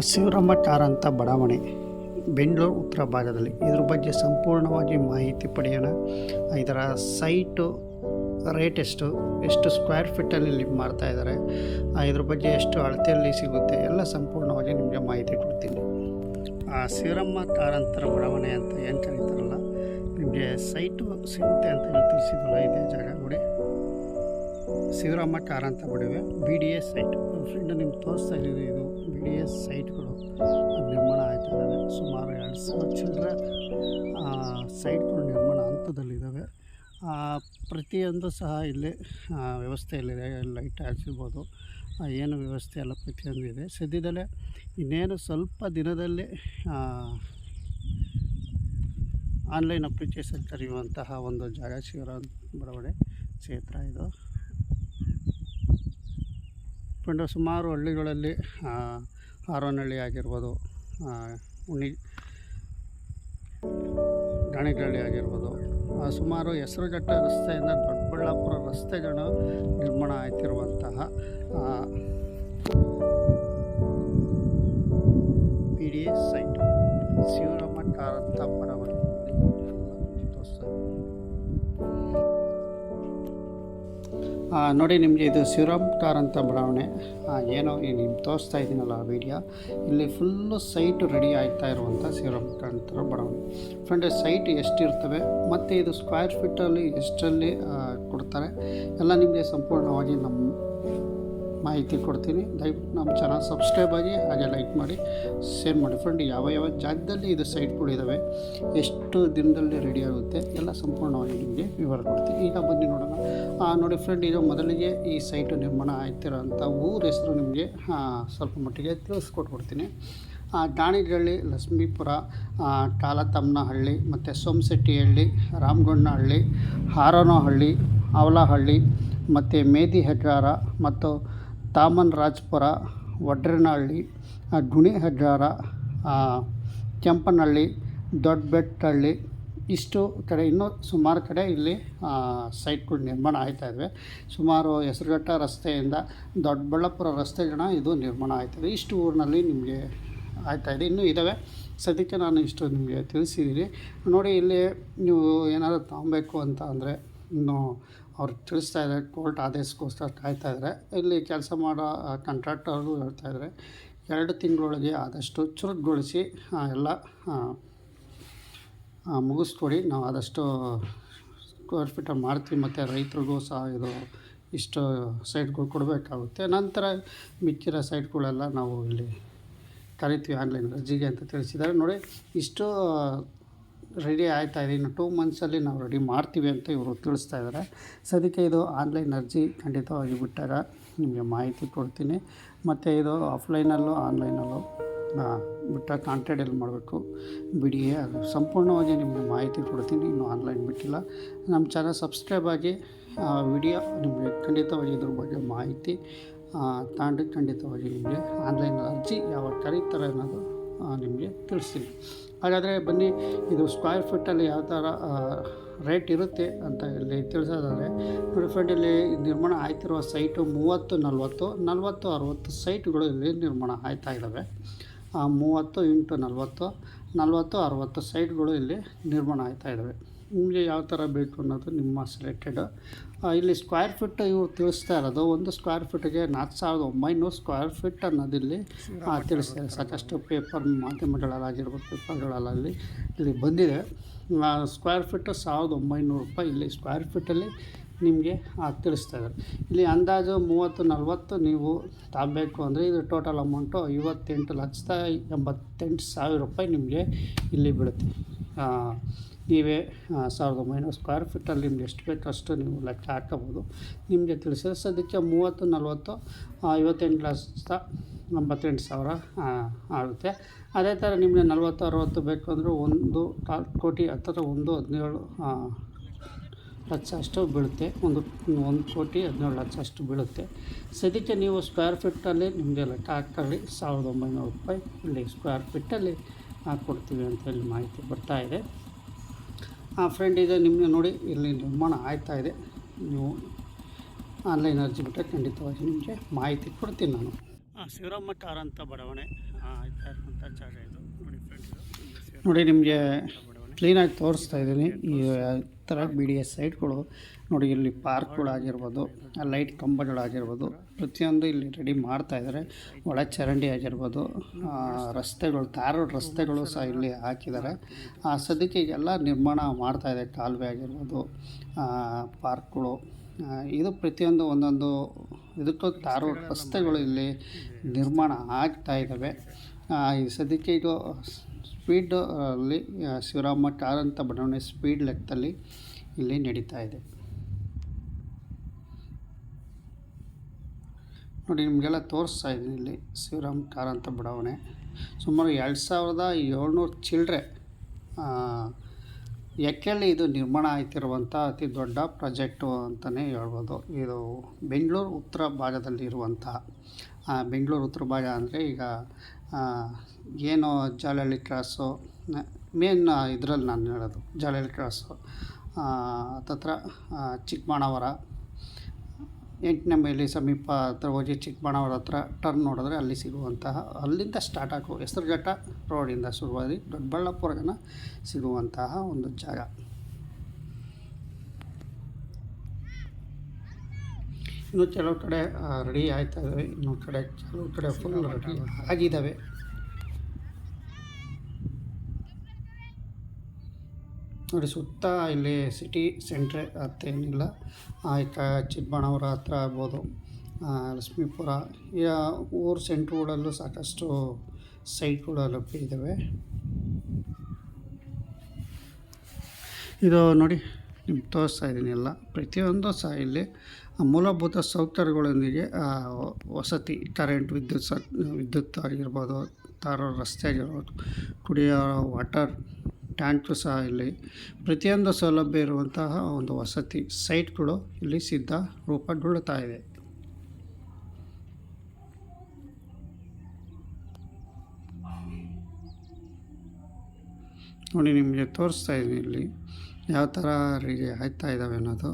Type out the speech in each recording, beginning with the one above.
ಶಿವರಾಮ ಕಾರಂತ ಬಡಾವಣೆ ಬೆಂಗಳೂರು ಉತ್ತರ ಭಾಗದಲ್ಲಿ. ಇದ್ರ ಬಗ್ಗೆ ಸಂಪೂರ್ಣವಾಗಿ ಮಾಹಿತಿ ಪಡೆಯೋಣ. ಇದರ ಸೈಟು ರೇಟ್ ಎಷ್ಟು ಎಷ್ಟು ಸ್ಕ್ವೇರ್ ಫೀಟಲ್ಲಿ ಲಿವ್ ಮಾಡ್ತಾ ಇದ್ದಾರೆ ಇದ್ರ ಬಗ್ಗೆ ಎಷ್ಟು ಅಳತೆಯಲ್ಲಿ ಸಿಗುತ್ತೆ ಎಲ್ಲ ಸಂಪೂರ್ಣವಾಗಿ ನಿಮಗೆ ಮಾಹಿತಿ ಕೊಡ್ತೀನಿ. ಆ, ಶಿವರಮ್ಮ ಕಾರಂತರ ಬಡಾವಣೆ ಅಂತ ಏನು ಕರೀತಾರಲ್ಲ ನಿಮಗೆ ಸೈಟು ಸಿಗುತ್ತೆ ಅಂತ ಹೇಳಿ ತಿಳಿಸಿದ್ವಲ್ಲ ಇದೇ ಜಾಗ ನೋಡಿ. Shivarama Karanth ಬಡವೆ B D S site friend ನಿಮ್ಗೆ ತೋರಿಸ್ತಾ ಇದ್ದೀವಿ ಇದು ಬಿ ಡಿ ಎಸ್ ಸೈಟ್ಗಳು ನಿರ್ಮಾಣ ಆಯ್ತಾ ಇದ್ದಾವೆ. ಸುಮಾರು ಎರಡು ಸಾವಿರ ಚಿಲ್ಲರೆ ಸೈಟ್ಗಳು ನಿರ್ಮಾಣ ಹಂತದಲ್ಲಿದ್ದಾವೆ. ಪ್ರತಿಯೊಂದು ಸಹ ಇಲ್ಲಿ ವ್ಯವಸ್ಥೆಯಲ್ಲಿದೆ ಲೈಟ್ ಹಾಕಿರ್ಬೋದು ಏನು ವ್ಯವಸ್ಥೆ ಎಲ್ಲ ಪ್ರತಿಯೊಂದು ಇದೆ. ಸದ್ಯದಲ್ಲೇ ಇನ್ನೇನು ಸ್ವಲ್ಪ ದಿನದಲ್ಲಿ ಆನ್ಲೈನ್ ಅಪ್ಲಿಕೇಶನ್ ಕರೆಯುವಂತಹ ಒಂದು ಜಾಗ ಶಿವರಾಮ್ ಬರವಣೆ ಕ್ಷೇತ್ರ ಇದು. ಕೊಂಡು ಸುಮಾರು ಹಳ್ಳಿಗಳಲ್ಲಿ ಹಾರೋನಹಳ್ಳಿ ಆಗಿರ್ಬೋದು ಉಣಿ ಗಾಣಿಗಳ್ಳಿ ಆಗಿರ್ಬೋದು ಸುಮಾರು ಹೆಸರುಘಟ್ಟ ರಸ್ತೆಯಿಂದ ದೊಡ್ಡಬಳ್ಳಾಪುರ ರಸ್ತೆಗಳು ನಿರ್ಮಾಣ ಆಯ್ತಿರುವಂತಹ P D S site. Shivarama Karanth ನೋಡಿ ನಿಮಗೆ ಇದು ಸಿರಮ್ ಕಾರ್ ಅಂತ ಬಡಾವಣೆ. ಏನೋ ನಿಮ್ಗೆ ತೋರಿಸ್ತಾ ಇದ್ದೀನಲ್ಲ ಆ ವಿಡಿಯೋ ಇಲ್ಲಿ ಫುಲ್ಲು ಸೈಟ್ ರೆಡಿ ಆಗ್ತಾ ಇರುವಂಥ ಶಿವರಾಮ್ ಅಂತ ಬಡಾವಣೆ. ಫ್ರೆಂಡ್ ಸೈಟ್ ಎಷ್ಟಿರ್ತವೆ, ಮತ್ತು ಇದು ಸ್ಕ್ವೇರ್ ಫೀಟಲ್ಲಿ ಎಷ್ಟರಲ್ಲಿ ಕೊಡ್ತಾರೆ, ಎಲ್ಲ ನಿಮಗೆ ಸಂಪೂರ್ಣವಾಗಿ ನಮ್ಮ ಮಾಹಿತಿ ಕೊಡ್ತೀನಿ. ದಯವಿಟ್ಟು ನಮ್ಮ ಚಾನಲ್ ಸಬ್ಸ್ಕ್ರೈಬ್ ಆಗಿ ಹಾಗೆ ಲೈಕ್ ಮಾಡಿ. ಶೇರ್ ಮಾಡಿ. ಫ್ರೆಂಡ್ ಯಾವ ಯಾವ ಜಾಗದಲ್ಲಿ ಇದು ಸೈಟ್ಗಳಿದ್ದಾವೆ ಎಷ್ಟು ದಿನದಲ್ಲಿ ರೆಡಿ ಆಗುತ್ತೆ ಎಲ್ಲ ಸಂಪೂರ್ಣವಾಗಿ ನಿಮಗೆ ವಿವರ ಕೊಡ್ತೀನಿ. ಈಗ ಬನ್ನಿ ನೋಡೋಣ. ನೋಡಿ ಫ್ರೆಂಡ್ ಈಗ ಮೊದಲಿಗೆ ಈ ಸೈಟು ನಿರ್ಮಾಣ ಆಗ್ತಿರೋಂಥ ಊರ ಹೆಸರು ನಿಮಗೆ ಸ್ವಲ್ಪ ಮಟ್ಟಿಗೆ ತಿಳಿಸ್ಕೊಟ್ಬಿಡ್ತೀನಿ. ಆ, ಗಾಣಿಗಳ್ಳಿ ಲಕ್ಷ್ಮೀಪುರ ಟಾಲತಮ್ಮನಹಳ್ಳಿ ಮತ್ತು ಸೋಮಶೆಟ್ಟಿಹಳ್ಳಿ ರಾಮಗೊಂಡನಹಳ್ಳಿ ಹಾರನಹಳ್ಳಿ ಅವಲಹಳ್ಳಿ ಮತ್ತು ಮೇದಿ ಹೆಜ್ಜಾರ ಮತ್ತು ತಾಮನ್ ರಾಜ್ಪುರ, ವಡ್ರನಹಳ್ಳಿ ಗುಣಿ ಹಜಾರ ಕೆಂಪನಹಳ್ಳಿ ದೊಡ್ಡಬೆಟ್ಟಹಳ್ಳಿ ಇಷ್ಟು ಕಡೆ, ಇನ್ನೂ ಸುಮಾರು ಕಡೆ ಇಲ್ಲಿ ಸೈಟ್ಗಳು ನಿರ್ಮಾಣ ಆಯ್ತಾ ಇದ್ದಾವೆ ಸುಮಾರು ಹೆಸರುಘಟ್ಟ ರಸ್ತೆಯಿಂದ ದೊಡ್ಡಬಳ್ಳಾಪುರ ರಸ್ತೆ ಇದು ನಿರ್ಮಾಣ ಆಯ್ತದೆ ಇಷ್ಟು ಊರಿನಲ್ಲಿ ನಿಮಗೆ ಆಯ್ತಾ ಇದೆ. ಇನ್ನೂ ಇದ್ದಾವೆ ಸದ್ಯಕ್ಕೆ ನಾನು ಇಷ್ಟು ನಿಮಗೆ ತಿಳಿಸಿದ್ದೀನಿ ನೋಡಿ, ಇಲ್ಲಿ ನೀವು ಏನಾದರೂ ತಗೊಬೇಕು ಅಂತ ಅಂದರೆ, ಇನ್ನು ಅವ್ರು ತಿಳಿಸ್ತಾ ಇದ್ದಾರೆ, ಕೋರ್ಟ್ ಆದೇಶಕ್ಕೋಸ್ಕರ ಕಾಯ್ತಾ ಇದ್ದಾರೆ. ಇಲ್ಲಿ ಕೆಲಸ ಮಾಡೋ ಕಾಂಟ್ರಾಕ್ಟರ್ಗೂ ಹೇಳ್ತಾ ಇದ್ದಾರೆ, ಎರಡು ತಿಂಗಳೊಳಗೆ ಆದಷ್ಟು ಚುರುಕುಗೊಳಿಸಿ ಎಲ್ಲ ಮುಗಿಸ್ಕೊಡಿ. ನಾವು ಆದಷ್ಟು ಸ್ಕ್ವೇರ್ ಫೀಟ ಮಾಡ್ತೀವಿ ಮತ್ತು ರೈತರಿಗೂ ಸಹ ಇದು ಇಷ್ಟು ಸೈಟ್ಗಳು ಕೊಡಬೇಕಾಗುತ್ತೆ. ನಂತರ ಮಿಕ್ಕಿರೋ ಸೈಟ್ಗಳೆಲ್ಲ ನಾವು ಇಲ್ಲಿ ಕರಿತೀವಿ ಆನ್ಲೈನ್ ಅರ್ಜಿಗೆ ಅಂತ ತಿಳಿಸಿದ್ದಾರೆ. ನೋಡಿ, ಇಷ್ಟು ರೆಡಿ ಆಯ್ತಾ ಇದೆ. ಇನ್ನು ಟೂ ಮಂತ್ಸಲ್ಲಿ ನಾವು ರೆಡಿ ಮಾಡ್ತೀವಿ ಅಂತ ಇವರು ತಿಳಿಸ್ತಾ ಇದ್ದಾರೆ ಸದ್ಯಕ್ಕೆ ಇದು ಆನ್ಲೈನ್ ಅರ್ಜಿ ಖಂಡಿತವಾಗಿ ಬಿಟ್ಟಾಗ ನಿಮಗೆ ಮಾಹಿತಿ ಕೊಡ್ತೀನಿ. ಮತ್ತು ಇದು ಆಫ್ಲೈನಲ್ಲೂ ಆನ್ಲೈನಲ್ಲೂ ಬಿಟ್ಟ ಕಾಂಟ್ಯಾಕ್ಟ್ ಎಲ್ಲಿ ಮಾಡಬೇಕು. ಬಿಡಿ, ಅದು ಸಂಪೂರ್ಣವಾಗಿ ನಿಮಗೆ ಮಾಹಿತಿ ಕೊಡ್ತೀನಿ. ಇನ್ನು ಆನ್ಲೈನ್ ಬಿಟ್ಟಿಲ್ಲ. ನಮ್ಮ ಚಾನಲ್ ಸಬ್ಸ್ಕ್ರೈಬ್ ಆಗಿ ವಿಡಿಯೋ ನಿಮಗೆ ಖಂಡಿತವಾಗಿ ಇದ್ರ ಬಗ್ಗೆ ಮಾಹಿತಿ ತಾಂಡು ಖಂಡಿತವಾಗಿ ನಿಮಗೆ ಆನ್ಲೈನ್ ಅರ್ಜಿ ಯಾವಾಗ ಕರೀತಾರೆ ಅನ್ನೋದು ನಿಮಗೆ ತಿಳಿಸ್ತೀನಿ. ಹಾಗಾದರೆ ಬನ್ನಿ, ಇದು ಸ್ಕ್ವೇರ್ ಫೀಟಲ್ಲಿ ಯಾವ ಥರ ರೇಟ್ ಇರುತ್ತೆ ಅಂತ ಇಲ್ಲಿ ತಿಳಿಸೋದಾದರೆ. ನೋಡಿ ಫ್ರೆಂಡ್ ಇಲ್ಲಿ ನಿರ್ಮಾಣ ಆಯ್ತಿರುವ ಸೈಟು ಮೂವತ್ತು, ನಲವತ್ತು ನಲವತ್ತು, ಅರುವತ್ತು ಸೈಟ್ಗಳು ಇಲ್ಲಿ ನಿರ್ಮಾಣ ಆಯ್ತಾ ಇದ್ದಾವೆ ಮೂವತ್ತು ಇಂಟು ನಲವತ್ತು ನಲವತ್ತು, ಅರುವತ್ತು ಸೈಟ್ಗಳು ಇಲ್ಲಿ ನಿರ್ಮಾಣ ಆಯ್ತಾ ಇದ್ದಾವೆ ನಿಮಗೆ ಯಾವ ಥರ ಬೇಕು ಅನ್ನೋದು ನಿಮ್ಮ ಸೆಲೆಕ್ಟೆಡ್ ಇಲ್ಲಿ ಸ್ಕ್ವೇರ್ ಫೀಟ್ ಇವ್ರು ತಿಳಿಸ್ತಾ ಇರೋದು. ಒಂದು ಸ್ಕ್ವೇರ್ ಫೀಟ್ಗೆ ನಾಲ್ಕು ಸಾವಿರದ ಒಂಬೈನೂರು ಸ್ಕ್ವೇರ್ ಫೀಟ್ ಅನ್ನೋದಿಲ್ಲಿ ತಿಳಿಸ್ತಾರೆ ಸಾಕಷ್ಟು ಪೇಪರ್ ಮಾಧ್ಯಮಗಳಲ್ಲಾಗಿರ್ಬೋದು ಪೇಪರ್ಗಳಲ್ಲಿ ಇಲ್ಲಿ ಬಂದಿದೆ. ಸ್ಕ್ವೇರ್ ಫೀಟ್ ಸಾವಿರದ ಒಂಬೈನೂರು ರೂಪಾಯಿ ಇಲ್ಲಿ ಸ್ಕ್ವೇರ್ ಫೀಟಲ್ಲಿ ನಿಮಗೆ ತಿಳಿಸ್ತಾ ಇದ್ದಾರೆ. ಇಲ್ಲಿ ಅಂದಾಜು ಮೂವತ್ತು, ನಲ್ವತ್ತು ನೀವು ತಾಬೇಕು ಅಂದರೆ ಇದು ಟೋಟಲ್ ಅಮೌಂಟು ಐವತ್ತೆಂಟು ಲಕ್ಷದ ಎಂಬತ್ತೆಂಟು ಸಾವಿರ ರೂಪಾಯಿ ನಿಮಗೆ ಇಲ್ಲಿ ಬೀಳುತ್ತೆ. ನೀವೇ ಸಾವಿರದ ಒಂಬೈನೂರು ಸ್ಕ್ವೇರ್ ಫೀಟಲ್ಲಿ ನಿಮ್ಗೆ ಎಷ್ಟು ಬೇಕು ಅಷ್ಟು ನೀವು ಲೆಕ್ಕ ಹಾಕೋಬೋದು ನಿಮಗೆ ತಿಳಿಸಿದ್ರೆ ಸದ್ಯಕ್ಕೆ ಮೂವತ್ತು, ನಲ್ವತ್ತು ಐವತ್ತೆಂಟು ಲಕ್ಷ ಎಂಬತ್ತೆಂಟು ಸಾವಿರ ಆಗುತ್ತೆ. ಅದೇ ಥರ ನಿಮಗೆ ನಲ್ವತ್ತು, ಅರವತ್ತು ಬೇಕು ಅಂದರೆ ಒಂದು ಕೋಟಿ ಹತ್ತಿರ ಒಂದು ಹದಿನೇಳು ಲಕ್ಷ ಅಷ್ಟು ಬೀಳುತ್ತೆ. ಒಂದು ಒಂದು ಕೋಟಿ ಹದಿನೇಳು ಲಕ್ಷ ಅಷ್ಟು ಬೀಳುತ್ತೆ. ಸದ್ಯಕ್ಕೆ ನೀವು ಸ್ಕ್ವೇರ್ ಫೀಟಲ್ಲಿ ನಿಮಗೆ ಲೆಕ್ಕ ಹಾಕೊಳ್ಳಿ ಸಾವಿರದ ಒಂಬೈನೂರು ರೂಪಾಯಿ ಇಲ್ಲಿ ಸ್ಕ್ವೇರ್ ಫೀಟಲ್ಲಿ ಹಾಕ್ಕೊಡ್ತೀವಿ ಅಂತ ಹೇಳಿ ಮಾಹಿತಿ ಬರ್ತಾ ಇದೆ. ಆ ಫ್ರೆಂಡ್ ಇದೆ ನಿಮಗೆ ನೋಡಿ ಇಲ್ಲಿ ನಿರ್ಮಾಣ ಆಯ್ತಾ ಇದೆ. ನೀವು ಆನ್ಲೈನ್ ಅರ್ಜಿ ಬಿಟ್ಟರೆ ಖಂಡಿತವಾಗಿ ನಿಮಗೆ ಮಾಹಿತಿ ಕೊಡ್ತೀನಿ ನಾನು. ಶಿವರಾಮ ಟಾರ್ ಅಂತ ಬಡಾವಣೆ ಆ, ಆಯ್ತಾ ಇರುವಂಥ ಜಾಗ ಇದು. ನೋಡಿ ಫ್ರೆಂಡ್ಸ್ ನೋಡಿ ನಿಮಗೆ ಕ್ಲೀನಾಗಿ ತೋರಿಸ್ತಾ ಇದ್ದೀನಿ. ಈ ಥರ ಬಿ ಡಿ ಎಸ್ ಸೈಟ್ಗಳು ನೋಡಿ, ಇಲ್ಲಿ ಪಾರ್ಕ್ಗಳಾಗಿರ್ಬೋದು ಲೈಟ್ ಕಂಬಗಳಾಗಿರ್ಬೋದು ಪ್ರತಿಯೊಂದು ಇಲ್ಲಿ ರೆಡಿ ಮಾಡ್ತಾ ಇದ್ದಾರೆ ಒಳ ಚರಂಡಿ ಆಗಿರ್ಬೋದು ರಸ್ತೆಗಳು ತಾರು ರಸ್ತೆಗಳು ಸಹ ಇಲ್ಲಿ ಹಾಕಿದ್ದಾರೆ ಆ, ಸದ್ಯಕ್ಕೆ ಎಲ್ಲ ನಿರ್ಮಾಣ ಮಾಡ್ತಾ ಇದೆ, ಕಾಲುವೆ ಆಗಿರ್ಬೋದು ಪಾರ್ಕ್ಗಳು. ಇದು ಪ್ರತಿಯೊಂದು ಒಂದೊಂದು ಇದಕ್ಕೂ ತಾರು ರಸ್ತೆಗಳು ಇಲ್ಲಿ ನಿರ್ಮಾಣ ಆಗ್ತಾ ಇದ್ದಾವೆ ಈ ಸದ್ಯಕ್ಕೆ ಇದು ಸ್ಪೀಡ್ ಅಲ್ಲಿ ಶಿವರಾಮ ಟಾರ್ ಅಂತ ಬಡಾವಣೆ ಸ್ಪೀಡ್ ಲೆಕ್ಕದಲ್ಲಿ ಇಲ್ಲಿ ನಡೀತಾ ಇದೆ. ನೋಡಿ ನಿಮಗೆಲ್ಲ ತೋರಿಸ್ತಾ ಇದ್ದೀನಿ. ಇಲ್ಲಿ ಶಿವರಾಮ್ ಟಾರ್ ಅಂತ ಬಡಾವಣೆ ಸುಮಾರು ಎರಡು ಸಾವಿರದ ಏಳ್ನೂರು ಚಿಲ್ಲರೆ ಎಕ್ಕೆಲ್ಲಿ ಇದು ನಿರ್ಮಾಣ ಆಯ್ತಿರುವಂಥ ಅತಿ ದೊಡ್ಡ ಪ್ರಾಜೆಕ್ಟು ಅಂತಲೇ ಹೇಳ್ಬೋದು. ಇದು ಬೆಂಗಳೂರು ಉತ್ತರ ಭಾಗದಲ್ಲಿ ಇರುವಂತಹ ಆ, ಬೆಂಗಳೂರು ಉತ್ತರ ಭಾಗ ಅಂದರೆ ಈಗ ಏನು ಜಾಲಹಳ್ಳಿ ಕ್ರಾಸು ಮೇನ್ ಇದರಲ್ಲಿ ನಾನು ಹೇಳೋದು ಜಾಲಹಳ್ಳಿ ಕ್ರಾಸು ತತ್ರ ಚಿಕ್ಕಬಾಣಾವರ ಎಂಟನೇ ಮೈಲಿ ಸಮೀಪ ಹತ್ರ ಹೋಗಿ ಚಿಕ್ಕಬಣ್ಣವ್ರ ಹತ್ರ ಟರ್ನ್ ನೋಡಿದ್ರೆ ಅಲ್ಲಿ ಸಿಗುವಂತಹ, ಅಲ್ಲಿಂದ ಸ್ಟಾರ್ಟ್ ಆಗೋ ಹೆಸರುಘಟ್ಟ ರೋಡಿಂದ ಶುರುವಾಗಿ ದೊಡ್ಡಬಳ್ಳಾಪುರಗನ ಸಿಗುವಂತಹ ಒಂದು ಜಾಗ. ಇನ್ನು ಕೆಲವು ಕಡೆ ರೆಡಿ ಆಯ್ತಾ ಇದ್ದಾವೆ ಇನ್ನೊಂದು ಕಡೆ ಕೆಲವು ಕಡೆ ಫುಲ್ ರೆಡಿ ಆಗಿದ್ದಾವೆ ನೋಡಿ, ಸುತ್ತ ಇಲ್ಲಿ ಸಿಟಿ ಸೆಂಟ್ರೆ ಅತ್ತೇನಿಲ್ಲ ಆಯ್ಕೆ ಚಿಕ್ಕಬಣ್ಣವ್ರ ಹತ್ರ ಆಗ್ಬೋದು. ಲಕ್ಷ್ಮೀಪುರ. ಈ ಊರು ಸೆಂಟ್ರ್ಗಳಲ್ಲೂ ಸಾಕಷ್ಟು ಸೈಟ್ಗಳು ಲಭ್ಯ ಇದ್ದಾವೆ ಇದು ನೋಡಿ, ನಿಮ್ಗೆ ತೋರಿಸ್ತಾ ಇದ್ದೀನಿ ಎಲ್ಲ. ಪ್ರತಿಯೊಂದು ಸಹ ಇಲ್ಲಿ ಮೂಲಭೂತ ಸೌಕರ್ಯಗಳೊಂದಿಗೆ ವಸತಿ ಕರೆಂಟ್ ವಿದ್ಯುತ್ ಸ, ವಿದ್ಯುತ್ ಆಗಿರ್ಬೋದು, ತಾರೋ ರಸ್ತೆ ಆಗಿರ್ಬೋದು, ಕುಡಿಯೋ ವಾಟರ್ ಟ್ಯಾಂಕು ಸಹ ಇಲ್ಲಿ. ಪ್ರತಿಯೊಂದು ಸೌಲಭ್ಯ ಇರುವಂತಹ ಒಂದು ವಸತಿ ಸೈಟ್ಗಳು ಇಲ್ಲಿ ಸಿದ್ಧ ರೂಪಗೊಳ್ಳುತ್ತಾ ಇದೆ. ನೋಡಿ, ನಿಮಗೆ ತೋರಿಸ್ತಾ ಇದ್ದೀನಿ ಇಲ್ಲಿ. ಯಾವ ಥರ ರೀತಿ ಆಯ್ತಾ ಇದ್ದಾವೆ ಅನ್ನೋದು.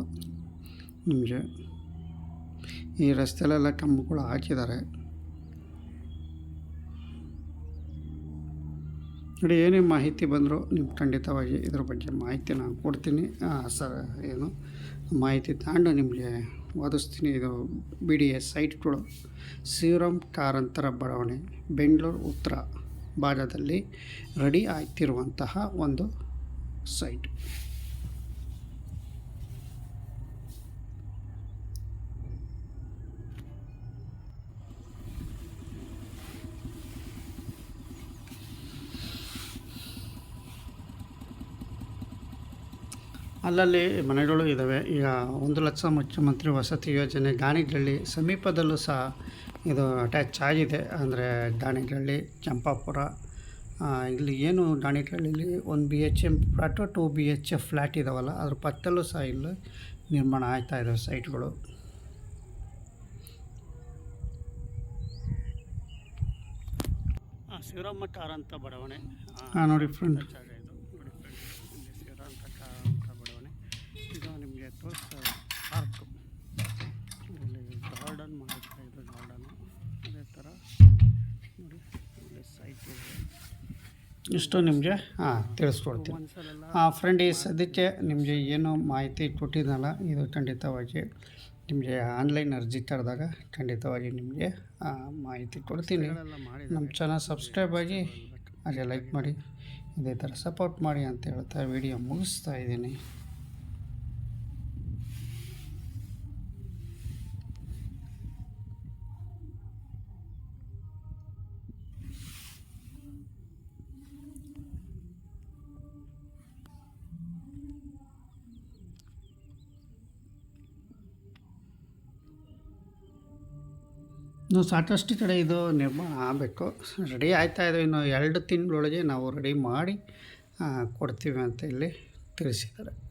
ನಿಮಗೆ ಈ ರಸ್ತೆಲೆಲ್ಲ ಕಂಬಗಳು ಹಾಕಿದ್ದಾರೆ. ನೋಡಿ, ಏನೇ ಮಾಹಿತಿ ಬಂದರೂ ನೀವು ಖಂಡಿತವಾಗಿ ಇದ್ರ ಬಗ್ಗೆ ಮಾಹಿತಿ ನಾನು ಕೊಡ್ತೀನಿ. ಸರ್, ಏನು ಮಾಹಿತಿ ತಗೊಂಡು ನಿಮಗೆ ವಾದಿಸ್ತೀನಿ ಇದು ಬಿ ಡಿ ಎಸ್ ಸೈಟ್ಗಳು ಶ್ರೀರಾಮ್ ಕಾರಂತರ ಬಡಾವಣೆ, ಬೆಂಗಳೂರು, ಉತ್ತರ ಭಾಗದಲ್ಲಿ ರೆಡಿ ಆಗ್ತಿರುವಂತಹ ಒಂದು ಸೈಟ್ ಅಲ್ಲಲ್ಲಿ ಮನೆಗಳು ಇದ್ದಾವೆ. ಈಗ ಒಂದು ಲಕ್ಷ ಮುಖ್ಯಮಂತ್ರಿ ವಸತಿ ಯೋಜನೆ ಗಾಣಿಗಳ್ಳಿ ಸಮೀಪದಲ್ಲೂ ಸಹ ಇದು ಅಟ್ಯಾಚ್ ಆಗಿದೆ. ಅಂದರೆ ಗಾಣಿಗಳ್ಳಿ ಚಂಪಾಪುರ ಇಲ್ಲಿ ಏನು ದಾಣಿಗಳ್ಳಿಲಿ ಒಂದು B H M flat two B H F flat ಇದಾವಲ್ಲ ಅದ್ರ ಪಕ್ಕದಲ್ಲೂ ಸಹ ಇಲ್ಲಿ ನಿರ್ಮಾಣ ಆಗ್ತಾ ಇದ್ದಾವೆ ಸೈಟ್ಗಳು ಶಿವರಾಮ ಟಾರ್ ಅಂತ ಬಡಾವಣೆ ಹಾಂ ನೋಡಿ ಫ್ರೆಂಡ್ ಇಷ್ಟು ನಿಮಗೆ, ಹಾಂ, ತಿಳಿಸ್ಕೊಡ್ತೀನಿ. ಫ್ರೆಂಡ್ ಈ ಸದ್ಯಕ್ಕೆ ನಿಮಗೆ ಏನು ಮಾಹಿತಿ ಕೊಟ್ಟಿದ್ದಲ್ಲ ಇದು ಖಂಡಿತವಾಗಿ ನಿಮಗೆ ಆನ್ಲೈನ್ ಅರ್ಜಿ ಕರೆದಾಗ ಖಂಡಿತವಾಗಿ ನಿಮಗೆ ಮಾಹಿತಿ ಕೊಡ್ತೀನಿ. ನಮ್ಮ ಚಾನಲ್ ಸಬ್ಸ್ಕ್ರೈಬ್ ಆಗಿ, ಹಾಗೆ ಲೈಕ್ ಮಾಡಿ, ಇದೇ ಥರ ಸಪೋರ್ಟ್ ಮಾಡಿ ಅಂತ ಹೇಳ್ತಾ ವಿಡಿಯೋ ಮುಗಿಸ್ತಾ ಇದ್ದೀನಿ. ಇನ್ನು ಸಾಕಷ್ಟು ಕಡೆ ಇದು ನಿರ್ಮಾಣ ಆಗಬೇಕು. ರೆಡಿ ಆಯ್ತಾ ಇದೆ. ಇನ್ನು ಎರಡು ತಿಂಗಳೊಳಗೆ ನಾವು ರೆಡಿ ಮಾಡಿ ಕೊಡ್ತೀವಿ ಅಂತ ಇಲ್ಲಿ ತಿಳಿಸಿದ್ದಾರೆ.